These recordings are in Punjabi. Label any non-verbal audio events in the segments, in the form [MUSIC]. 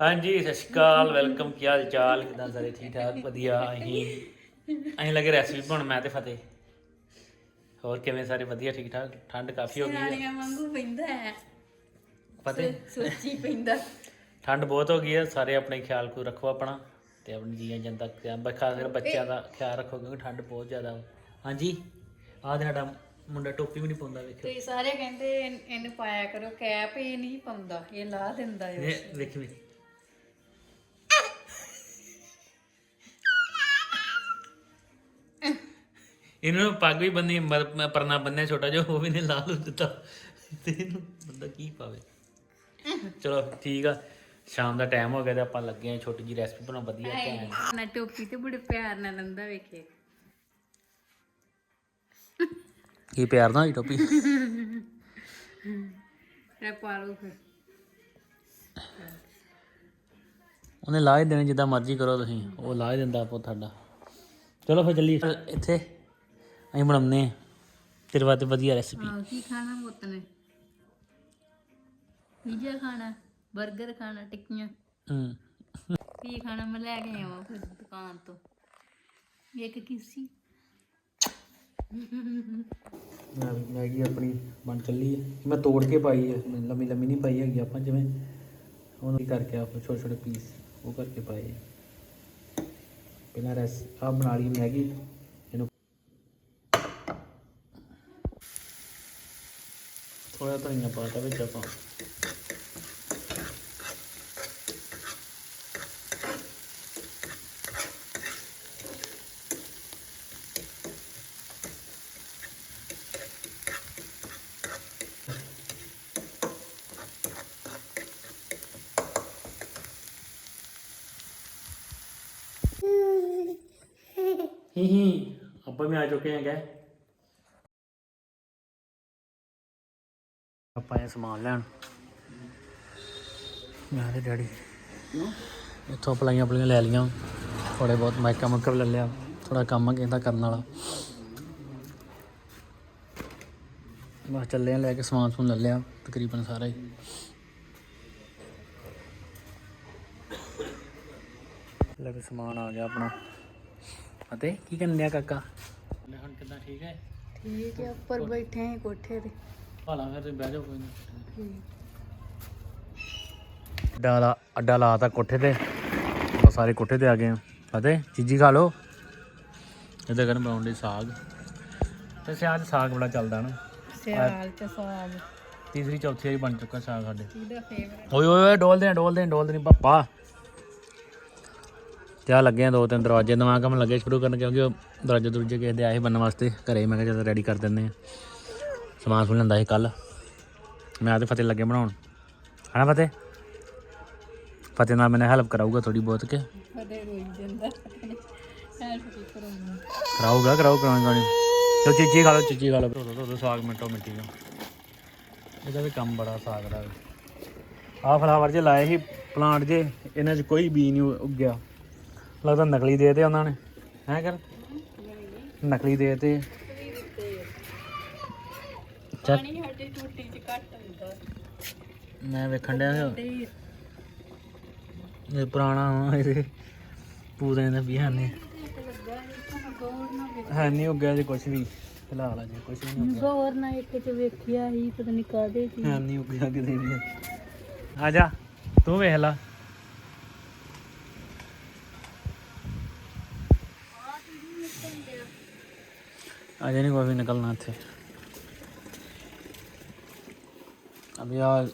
ਹਾਂਜੀ ਸਤਿ ਸ਼੍ਰੀ ਅਕਾਲ ਵੈਲਕਮ ਕੀ ਹਾਲ ਚਾਲ? ਕਿਦਾਂ ਸਾਰੇ ਠੀਕ ਠਾਕ ਵਧੀਆ ਅਸੀਂ ਅਸੀਂ ਲੱਗੇ ਰੈਸਪੀ ਬਣਾਉਣ ਮੈਂ ਤੇ ਫਤਿਹ। ਹੋਰ ਕਿਵੇਂ ਸਾਰੇ ਵਧੀਆ ਠੀਕ ਠਾਕ ਠੰਡ ਕਾਫੀ ਹੋ ਗਈ ਹੈ ਰਾਣੀਆਂ ਵਾਂਗੂ ਪੈਂਦਾ ਹੈ। ਫਤਿਹ। ਸੋਚੀ ਪੈਂਦਾ। ਠੰਡ ਬਹੁਤ ਹੋ ਗਈ ਹੈ ਸਾਰੇ ਆਪਣੇ ਖਿਆਲ ਕੋ ਰੱਖੋ ਆਪਣਾ ਤੇ ਆਪਣੀ ਜੀਆਂ ਜਨਤਾ ਦਾ ਖਾਸ ਕਰ ਬੱਚਿਆਂ ਦਾ ਖਿਆਲ ਰੱਖੋ ਕਿਉਂਕਿ ਠੰਡ ਬਹੁਤ ਜ਼ਿਆਦਾ। ਹਾਂਜੀ ਆਹ ਤੇ ਸਾਡਾ ਮੁੰਡਾ ਟੋਪੀ ਵੀ ਨਹੀਂ ਪਾਉਂਦਾ ਵੇਖੋ ਤੇ ਸਾਰੇ ਕਹਿੰਦੇ ਇਹਨ- ਪਾਇਆ ਕਰੋ ਕੈਪ ਇਹ ਨਹੀਂ ਪਾਉਂਦਾ ਇਹ ਲਾ ਦਿੰਦਾ ਹੈ ਇਹ ਵੇਖ ਵੀ ਇਹਨਾਂ ਨੂੰ ਪੱਗ ਵੀ ਬੰਨੀ ਮਰ- ਪਰਨਾ ਬੰਨਿਆ ਛੋਟਾ ਜਿਹਾ ਉਹ ਵੀ ਨੇ ਲਾ ਲੂ ਦਿੱਤਾ। ਤੇ ਇਹਨੂੰ ਬੰਦਾ ਕੀ ਪਾਵੇ? ਚਲੋ ਠੀਕ ਆ। ਸ਼ਾਮ ਦਾ ਟਾਈਮ ਹੋ ਗਿਆ ਤੇ ਆਪਾਂ ਲੱਗੇ ਆ ਛੋਟੀ ਜੀ ਰੈਸਪੀ ਬਣਾ ਵਧੀਆ ਘੈਂਟ ਨਾ ਟੋਪੀ ਤੇ ਬੜੇ ਪਿਆਰ ਨਾਲ ਲੰਦਾ ਵੇਖੇ। ਕੀ ਪਿਆਰ ਨਾਲ ਹੋਈ ਟੋਪੀ? ਤੇ ਪਾ ਲਓ ਫਿਰ। ਉਹਨੇ ਲਾ ਹੀ ਦੇਣੀ ਜਿੱਦਾਂ ਮਰਜ਼ੀ ਕਰੋ ਤੁਸੀਂ ਉਹ ਲਾ ਹੀ ਦਿੰਦਾ ਆਪੋ ਤੁਹਾਡਾ। ਚਲੋ ਫਿਰ ਚੱਲੀਏ। ਫਿਰ ਇੱਥੇ। ਅਸੀਂ ਬਣਾਉਂਦੇ ਹਾਂ। ਤੇਰੇ ਵਾਸਤੇ ਵਧੀਆ ਰੈਸਪੀ ਹਾਂ ਕੀ ਖਾਣਾ ਮੁੱਤ ਨੇ ਪੀਜ਼ਾ ਖਾਣਾ 버ਗਰ ਖਾਣਾ ਟਿੱਕੀਆਂ। ਹੂੰ। ਕੀ ਖਾਣਾ? ਮੈਂ ਲੈ ਕੇ ਆਵਾਂ ਫਿਰ ਦੁਕਾਨ ਤੋਂ। ਇੱਕ ਕਿਸੀ। ਮੈਗੀ ਆਪਣੀ ਬਣ ਚੱਲੀ ਹੈ ਮੈਂ ਤੋੜ ਕੇ ਪਾਈ ਹੈ ਲੰਮੀ ਲੰਮੀ ਨਹੀਂ ਪਾਈ ਹੈਗੀ ਆਪਾਂ ਜਿਵੇਂ ਉਹਨੂੰ ਕੀ ਕਰਕੇ ਆਪਾਂ ਛੋਟੇ ਛੋਟੇ ਪੀਸ ਉਹ ਕਰਕੇ ਪਾਏ ਹੈ। ਪਹਿਲਾਂ ਰੈਸ ਆ ਬਣਾ ਲਈ ਮੈਗੀ ਇਹਨੂੰ ਥੋੜਾ ਧਨੀਆ ਪਾਤਾ ਵਿੱਚ ਆਪਾਂ। [LAUGHS] ਹੀ ਹੀ। ਆਪਾਂ ਵੀ ਆ ਚੁੱਕੇ ਹਾਂ ਗਏ ਆਪਾਂ ਇਹ ਸਮਾਨ ਲੈਣ। ਮੈਂ ਤੇ ਡੈਡੀ ਇੱਥੋਂ ਅਪਲਾਈਆਂ ਆਪਣੀਆਂ ਲੈ ਲਈਆਂ। ਥੋੜੇ ਬਹੁਤ ਮਾਈਕਾ ਮੁੱਕਾ ਵੀ ਲੈ ਲਿਆ। ਥੋੜਾ ਕੰਮ ਕਹਿੰਦਾ ਕਰਨ ਵਾਲਾ। ਬਸ ਚੱਲੇ ਆ ਲੈ ਕੇ ਸਮਾਨ ਸਮੂਨ ਲੈ ਲਿਆ ਤਕਰੀਬਨ ਸਾਰਾ ਹੀ। ਲੈ ਵੀ ਸਮਾਨ ਆ ਗਿਆ ਆਪਣਾ। ਅਤੇ ਕੀ ਕਰਨ ਡਿਆ ਕਾਕਾ? ਲੈ ਹੁਣ ਕਿੱਦਾਂ ਠੀਕ ਹੈ? ਠੀਕ ਹੈ ਉੱਪਰ ਬੈਠੇ ਹਾਂ ਕੋਠੇ ਤੇ। ਹਾਲਾਂ ਫਿਰ ਤੁਸੀਂ ਬਹਿ ਜਾਓ ਕੋਈ ਨਹੀਂ ਅੱਡਾ ਲਾ ਅੱਡਾ ਲਾਤਾ ਕੋਠੇ ਤੇ। ਆਪਾਂ ਸਾਰੇ ਕੋਠੇ ਤੇ ਆ ਗਏ ਆ। ਅਤੇ ਚੀਜੀ ਖਾ ਲਓ। ਇਹਦਾ ਕਰਨ ਬਣਾਉਣ ਲਈ ਸਾਗ। ਤੇ ਸਿਆਜ ਸਾਗ ਬੜਾ ਚੱਲਦਾ ਨਾ। ਸਿਆਲ ਚ ਸਾਗ। ਤੀਸਰੀ ਚੌਥੀ ਵਾਰੀ ਬਣ ਚੁੱਕਾ ਸਾਗ ਸਾਡੇ। ਫੇਵਰਟ ਓਏ ਓਏ ਓਏ ਡੋਲਦੇ ਆ ਡੋਲਦੇ ਆ ਡੋਲਦੇ ਨਹੀਂ ਪਾਪਾ। ਤੇ ਆ ਲੱਗੇ ਆ ਦੋ ਤਿੰਨ ਦਰਵਾਜ਼ੇ। ਨਵਾਂ ਕੰਮ ਲੱਗੇ ਸ਼ੁਰੂ ਕਰਨ ਕਿਉਂਕਿ ਉਹ ਦਰਵਾਜ਼ੇ ਦਰੂਜੇ ਕਿਸੇ ਦੇ ਆਏ ਬੰਨਣ ਵਾਸਤੇ। ਘਰੇ ਮੈਂ ਕਿਹਾ ਚਲ ਰੈਡੀ ਕਰ ਦਿੰਦੇ ਆ। ਸਮਾਨ ਸਮੂਨ ਲੈਂਦਾ ਸੀ ਕੱਲ ਮੈਂ ਤੇ ਫਤਿਹ ਲੱਗੇ ਬਣਾਉਣ। ਹਨਾ ਫਤਿਹ? ਫਤਿਹ ਨਾਲ ਮੈਨੇ ਹੈਲਪ ਕਰਾਊਗਾ ਥੋੜੀ ਬਹੁਤ ਕੇ? ਕਦੇ ਰੋਈ ਜਾਂਦਾ। ਹੈਲਪ ਕੀ ਕਰੂੰਗਾ ਕਰਾਊਗਾ ਕਰਾਊ ਕਰਾਉਂਗਾ ਨਹੀਂ ਚਲ ਚੀਚੀ ਖਾ ਲਓ ਚੀਚੀ ਖਾ ਲਓ। ਧੋ ਦੋ ਸਾਗ ਮਿੰਟੋ ਮਿੰਟੀ ਦਾ। ਇਹਦਾ ਵੀ ਕੰਮ ਬੜਾ ਸਾਗ ਦਾ। ਆਹ ਫਲਾਵਰ ਜੇ ਲਾਏ ਸੀ ਪਲਾਂਟ ਜੇ ਇਹਨਾਂ 'ਚ ਕੋਈ ਬੀ ਨਹੀਂ ਉੱਗਿਆ। ਲੱਗਦਾ ਨਕਲੀ ਦੇ ਤੇ ਉਹਨਾਂ ਨੇ। ਹੈ ਕਰ? ਨਕਲੀ ਦੇ ਤੇ। ਚੱਲ ਪਾਣੀ ਸਾਡੀ ਟੂਟੀ ਚ ਘੱਟ ਹੁੰਦਾ। ਮੈਂ ਵੇਖਣ ਡਿਆ ਤੇ ਇਹ ਪੁਰਾਣਾ ਵਾ ਇਹਦੇ ਪੂਰੇ ਦਾ ਵੀ ਹੈ ਨਹੀਂ ਸੀ ਹੈ ਉੱਗਿਆ ਜੇ ਕੁਝ ਵੀ ਫਿਲਹਾਲ ਅਜੇ ਕੁਝ ਨਹੀਂ ਗੌਰ ਨਾਲ ਇੱਕ ਚ ਵੇਖਿਆ ਸੀ ਪਤਾ ਨਹੀਂ ਕਾਦੇ ਸੀ ਹੈ। ਨਹੀਂ ਉੱਗਿਆ ਕਿਤੇ ਵੀ। ਆ ਜਾ ਤੂੰ ਵੇਖ ਲਾ। ਅਜੇ ਨਹੀਂ ਕੋਈ ਵੀ ਨਿਕਲਣਾ ਇੱਥੇ। ਅਭੀ ਆ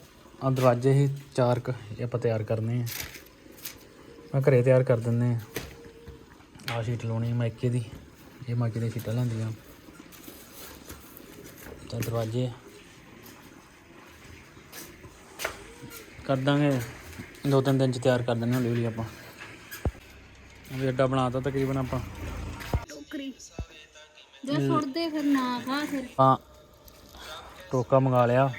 ਆ ਦਰਵਾਜ਼ੇ ਹੀ ਚਾਰ ਕ ਇਹ ਆਪਾਂ ਤਿਆਰ ਕਰਨੇ ਆ। ਮੈਂ ਘਰੇ ਤਿਆਰ ਕਰ ਦਿੰਨੇ ਆ। ਆ ਸ਼ੀਟ ਲਾਉਣੀ ਮਾਈਕੇ ਦੀ। ਇਹ ਮਾਈਕੇ ਦੀ ਸ਼ੀਟਾਂ ਲੈਂਦੀਆਂ। ਤਾਂ ਦਰਵਾਜ਼ੇ ਕਰ ਦਾਂਗੇ। ਦੋ ਤਿੰਨ ਦਿਨ ਚ ਤਿਆਰ ਕਰ ਦਿੰਦੇ ਹੌਲੀ ਹੌਲੀ ਆਪਾਂ। ਵੀ ਅੱਡਾ ਬਣਾਤਾ ਤਕਰੀਬਨ ਆਪਾਂ। ਟੋਕਰੀ ਜੇ ਸੁੱਟਦੇ ਫਿਰ ਨਾ ਖਾ ਫਿਰ। ਹਾਂ। ਟੋਕਾ ਮੰਗਾ ਲਿਆ।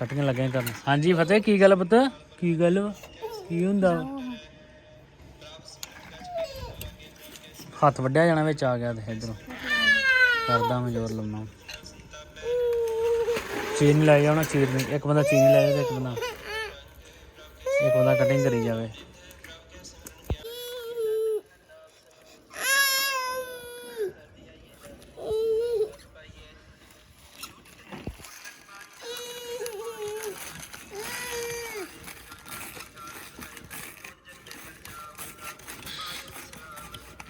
ਕਟੀਆਂ ਲੱਗੀਆਂ ਕਰਨ। ਹਾਂਜੀ, ਫਤਿਹ, ਕੀ ਗੱਲ ਪੁੱਤ? ਕੀ ਗੱਲ? ਵਾ? ਕੀ ਹੁੰਦਾ? ਵਾ? ਹੱਥ ਵੱਢਿਆ ਜਾਣਾ ਵਿੱਚ, ਆ ਗਿਆ ਤੇ ਇਧਰੋਂ। ਕਰਦਾ ਮੈਂ ਜ਼ੋਰ ਲਾਉਣਾ। ਚੀਨੀ ਲੈ ਜਾਣਾ ਚੀਨੀ ਇੱਕ ਬੰਦਾ ਚੀਨੀ ਲੈ ਜਾਵੇ ਤੇ ਇੱਕ ਬੰਦਾ ਇੱਕ ਬੰਦਾ ਕਟਿੰਗ ਕਰੀ ਜਾਵੇ।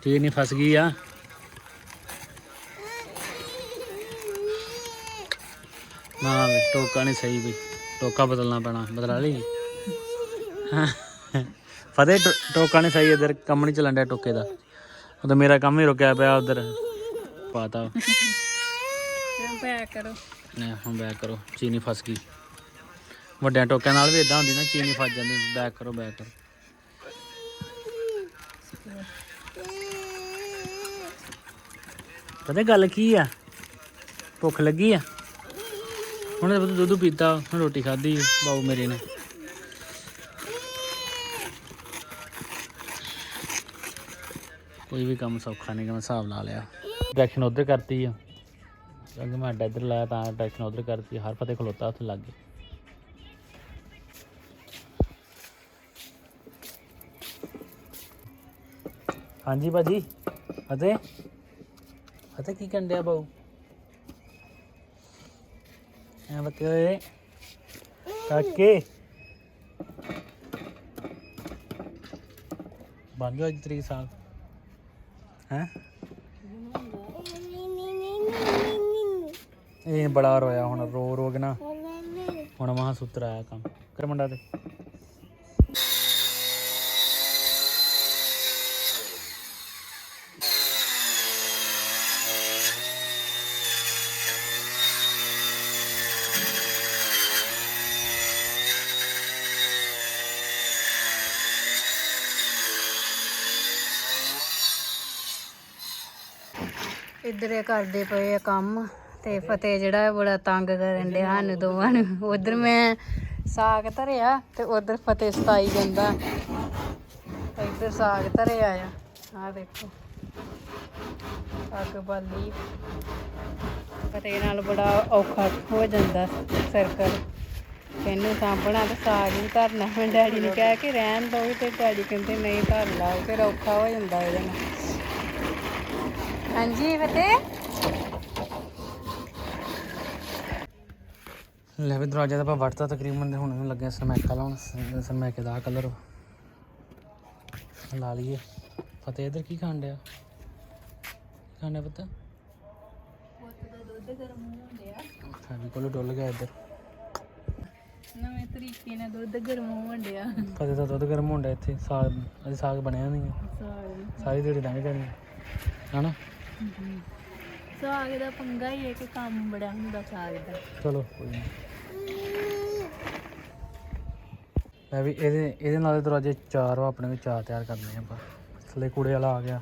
ਠੀਕ ਨਹੀਂ ਫਸ ਗਈ ਆ। ਨਾ ਵੀ ਟੋਕਾ ਨਹੀਂ ਸਹੀ ਵੀ ਟੋਕਾ ਬਦਲਣਾ ਪੈਣਾ ਬਦਲਾ ਲਈ। ਫਤਿਹ ਟੋਕਾ ਨਹੀਂ ਸਹੀ ਇਧਰ ਕੰਮ ਨਹੀਂ ਚੱਲਣ ਡਿਆ ਟੋਕੇ ਦਾ। ਉਹ ਤਾਂ ਮੇਰਾ ਕੰਮ ਹੀ ਰੁਕਿਆ ਪਿਆ ਉਧਰ। ਪਾਤਾ। ਪੈਕ ਕਰੋ। ਨੇ ਹੁਣ ਬੈਕ ਕਰੋ ਚੀਨੀ ਫਸ ਗਈ। ਵੱਡਿਆਂ ਟੋਕਿਆਂ ਨਾਲ ਵੀ ਇਦਾਂ ਹੁੰਦੀ ਨਾ ਚੀਨੀ ਫਸ ਜਾਂਦੀ ਬੈਕ ਕਰੋ ਬੈਕ ਕਰੋ। ਪਤਾ ਗੱਲ ਕੀ ਆ? ਭੁੱਖ ਲੱਗੀ ਆ? ਹੁਣ ਤਾਂ ਦੁੱਧ ਪੀਤਾ, ਹੁਣ ਰੋਟੀ ਖਾਧੀ ਬਾਬੂ ਮੇਰੇ ਨੇ। ਕੋਈ ਵੀ ਕੰਮ ਸੌਖਾ ਨਹੀਂ ਗਾ, ਮੈਂ ਹਿਸਾਬ ਲਾ ਲਿਆ। ਡਾਇਰੈਕਸ਼ਨ ਉਧਰ ਕਰਤੀ ਆ। ਕਿਉਂਕਿ ਮੈਂ ਅੱਡਾ ਇੱਧਰ ਲਾਇਆ ਤਾਂ ਡਾਇਰੈਕਸ਼ਨ ਉਧਰ ਕਰਤੀ ਹਰ ਫਤੇ ਖਲੋਤਾ ਉੱਥੇ ਲੱਗ। ਗਿਆ ਹਾਂਜੀ ਭਾਜੀ ਅਤੇ ਅਤੇ ਕੀ ਕੰਡਿਆ ਬਾਊ? ਐ ਬਤੇ ਓਏ। ਕਾਕੇ। ਬਣ ਗਿਆ ਅੱਜ ਤਰੀਕ ਸਾਲ। ਹੈ? ਇਹ ਬੜਾ ਰੋਇਆ ਹੁਣ, ਰੋ ਰੋ ਕੇ ਨਾ। ਹੁਣ ਮਹਾ ਸੁੱਤਰ ਆਇਆ ਕੰਮ। ਕਰ ਮੁੰਡਾ ਤੇ। ਇੱਧਰ ਇਹ ਕਰਦੇ ਪਏ ਆ ਕੰਮ ਤੇ ਫਤਿਹ ਜਿਹੜਾ ਬੜਾ ਤੰਗ ਕਰਨ ਡਿਆ ਸਾਨੂੰ ਦੋਵਾਂ ਨੂੰ। ਉਧਰ ਮੈਂ ਸਾਗ ਧਰਿਆ ਤੇ ਉਧਰ ਫਤਿਹ ਸਤਾਈ ਜਾਂਦਾ। ਇੱਧਰ ਸਾਗ ਧਰਿਆ ਆ। ਆਹ ਦੇਖੋ। ਅੱਗ ਬਾਲੀ। ਫਤਿਹ ਨਾਲ ਬੜਾ ਔਖਾ ਹੋ ਜਾਂਦਾ ਸਰਕਲ ਇਹਨੂੰ ਸਾਂਭਣਾ ਤੇ ਸਾਗ ਵੀ ਧਰਨਾ। ਮੈਂ ਡੈਡੀ ਨੂੰ ਕਿਹਾ ਕਿ ਰਹਿਣ ਦੋ ਤੇ ਡੈਡੀ ਕਹਿੰਦੇ ਨਹੀਂ ਧਰ ਲਾ ਫਿਰ ਔਖਾ ਹੋ ਜਾਂਦਾ ਇਹਦੇ ਨਾਲ। ਹਾਂਜੀ ਫਤਿਹ। ਲੈ ਵੀ ਦਰਵਾਜ਼ਾ ਤਾਂ ਆਪਾਂ ਵੜਤਾ ਤਕਰੀਬਨ ਤੇ ਹੁਣ ਲੱਗਿਆ ਸਰਮੈਕਾ ਲਾਉਣ ਸਰਮੈਕੇ ਦਾ ਕਲਰ ਲਾ ਲਈਏ। ਫਤਿਹ ਇਧਰ ਕੀ ਖਾਣ ਡਿਆ? ਖਾਣ ਡਿਆ ਪਤਾ? ਹਾਂ ਕੋਲ ਡੁੱਲ ਗਿਆ ਇੱਧਰ। ਨਵੇਂ ਤਰੀਕੇ ਨਾਲ ਦੁੱਧ ਗਰਮ ਹੋਣ ਡਿਆ। ਫਤਿਹ ਦਾ ਦੁੱਧ ਗਰਮ ਹੁੰਦਾ ਇੱਥੇ। ਸਾਗ ਅਜੇ ਸਾਗ ਬਣਿਆ ਨਹੀਂ। ਸਾਰੀ ਦਿਹਾੜੀ ਲੰਘ ਜਾਣੀ ਹੈ। ਹਨਾ? ਸਾਗ ਦਾ ਪੰਗਾ ਹੀ ਹੈ ਕਿ ਕੰਮ ਬੜਾ ਹੁੰਦਾ ਸਾਗ ਦਾ। ਚਲੋ, ਕੋਈ ਨਹੀਂ ਲੈ ਵੀ ਇਹਦੇ ਇਹਦੇ ਨਾਲ ਦਰਵਾਜ਼ੇ ਚਾਰ ਵਾ, ਆਪਣੇ ਵੀ ਚਾਰ ਤਿਆਰ ਕਰਨੇ ਆਪਾਂ। ਥੱਲੇ ਕੂੜੇ ਵਾਲਾ ਆ ਗਿਆ।